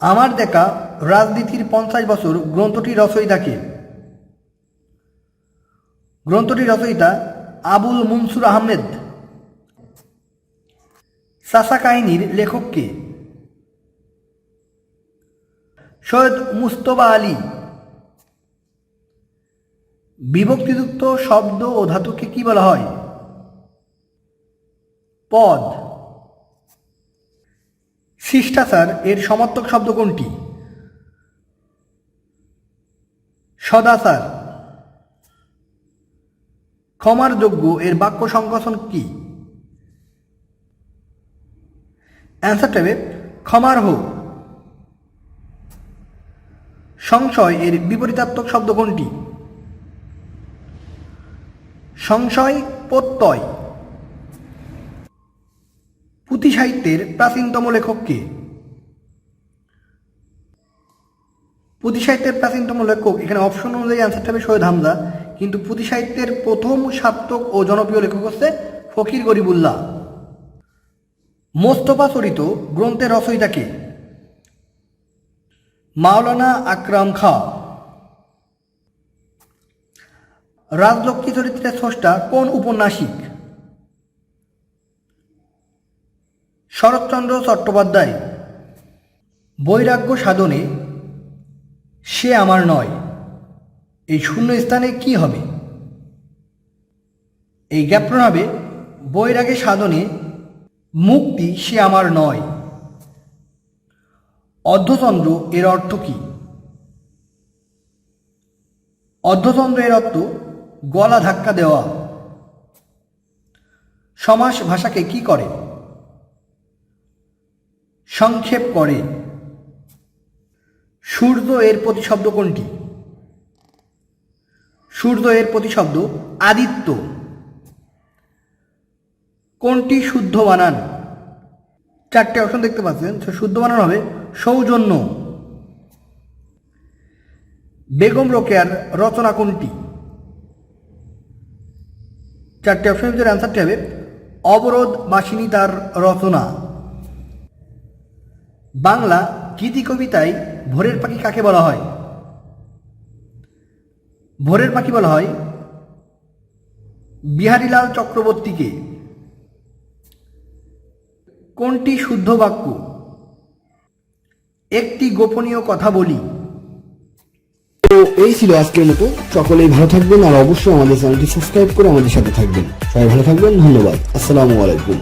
আমার দেখা রাজনীতির পঞ্চাশ বছর গ্রন্থটি রচয়িতাকে গ্রন্থটি রচয়িতা আবুল মনসুর আহমেদ। সাসা কাহিনীর লেখককে সৈয়দ মুস্তবা আলী। বিভক্তিযুক্ত শব্দ ও ধাতুকে কি বলা হয়? পদ। শিষ্টাচার এর সমর্থক শব্দ কোনটি? সদাচার। ক্ষমার যোগ্য এর বাক্য সংকোচন কি? অ্যান্সার টাইবে ক্ষমার হোক। সংশয় এর বিপরীতাত্মক শব্দ কোনটি? সংশয় প্রত্যয়। পুঁথি সাহিত্যের প্রাচীনতম লেখক কে? পুঁথি সাহিত্যের প্রাচীনতম লেখক, এখানে অপশন অনুযায়ী অ্যান্সারটা হবে সৈয়দ হামজা। কিন্তু পুঁথি সাহিত্যের প্রথম সার্থক ও জনপ্রিয় লেখক হচ্ছে ফকির গরিবুল্লাহ। মোস্তফা চরিত গ্রন্থের রচয়িতা কে? মাওলানা আকরাম খা। রাজলক্ষ্মী চরিত্রের স্রষ্টা কোন উপন্যাসিক? শরৎচন্দ্র চট্টোপাধ্যায়, বৈরাগ্য সাধনে সে আমার নয়। এই শূন্য স্থানে কি হবে? এই জ্ঞাপন হবে বৈরাগে সাধনে মুক্তি সে আমার নয়। অর্ধচন্দ্র এর অর্থ কি? অর্ধচন্দ্র এর অর্থ গলা ধাক্কা দেওয়া। সমাস ভাষাকে কি করে? সংক্ষেপ করে। সূর্য এর প্রতিশব্দ কোনটি? সূর্য এর প্রতিশব্দ আদিত্য। কোনটি শুদ্ধ বানান? চারটে অপশন দেখতে পাচ্ছেন। শুদ্ধ বানান হবে সৌজন্য। বেগম রোকেয়ার রচনা কোনটি? চারটে অপশনের ভিতরে অ্যান্সারটি হবে, অবরোধ বাসিনী তার রচনা। বাংলা গীতি কবিতায় ভোরের পাখি কাকে বলা হয়? ভোরের পাখি বলা হয় বিহারীলাল চক্রবর্তীকে। কোনটি শুদ্ধ বাক্য? একটি গোপনীয় কথা বলি। তো এই ছিল আজকের মতো। সকলেই ভালো থাকবেন আর অবশ্যই আমাদের চ্যানেলটি সাবস্ক্রাইব করে আমাদের সাথে থাকবেন। সবাই ভালো থাকবেন, ধন্যবাদ। আসসালামু আলাইকুম।